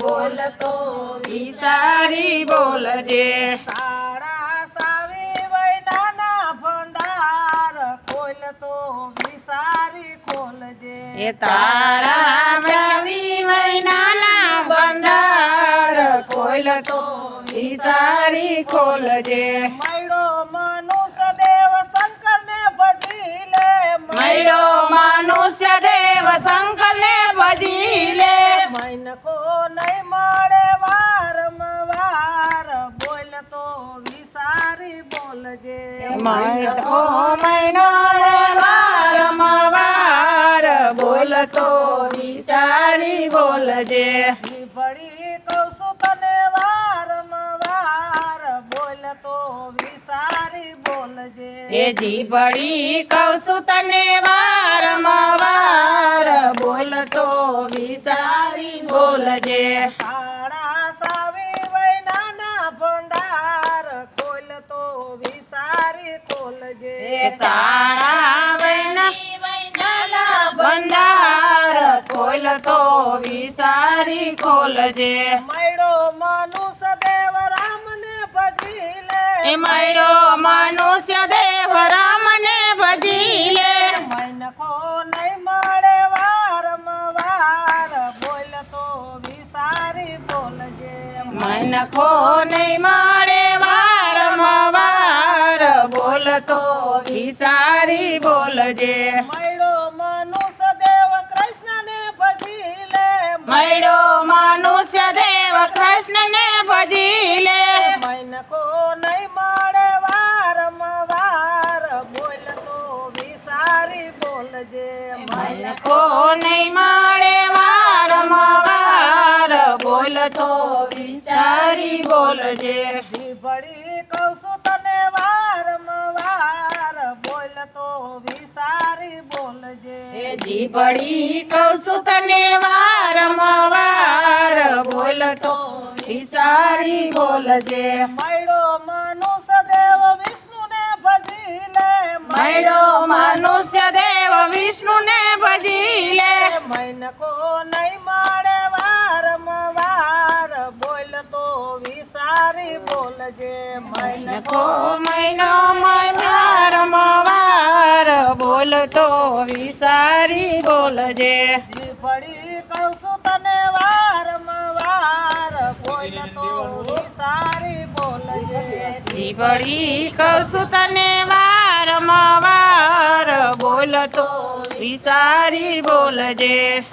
બોલતો વિચારી બોલજે. સાડા સાવી વૈનાના ભંડાર ખોલતો વિચારી ખોલજે. એ તારા વ્યાવી વૈનાના ભંડાર ખોલતો વિચારી ખોલજે. મૈડો મનુષ્ય દેવ શંકર મૈનકો નહીં મળે વારંવાર. બોલતો વિસારી બોલજે. મનખો નહીં મળે વારંવાર. બોલતો વિસારી બોલજે. પડી કહું છું તને વારંવાર. બોલતો વિસારી બોલજે. એ જીભડી કૌસુ તને વારંવાર. બોલતો વિસારી ખોલજે. મૈડો મનુષ્ય દેવ રામને ભજી લે. મૈડો મનુષ્ય દેવ રામને ભજી લે. મૈનકો નહીં મળે વારંવાર. બોલતો વિસારી બોલજે મનખો નહીં મળે વારંવાર. બોલતો વિસારી બોલજે મૈડો મૈડો મનુષ્ય દેવ કૃષ્ણને ભજી લે. મૈનકો નહીં મળે બોલ તો વિસારી બોલજે. મનખો નહીં મળે બોલ તો વિચારી બોલજે. જીભડી કૌસુ તને વારંવાર. બોલતો વિસારી બોલજે મૈડો મનુષ્ય દેવ વિષ્ણુને ભજી લે. મૈડો મનુષ્ય દેવ વિષ્ણુને ભજી લે. મૈનકો નહીં મળે વારંવાર. બોલતો વિસારી બોલજે મૈનકો નખો મહિનો વારંવાર બોલતો વિસારી બોલજે પડી કહું છું તને વારંવાર. બોલતો વિસારી બોલજે. જીભડી કૌસુ તને વારંવાર. બોલતો વિસારી બોલજે.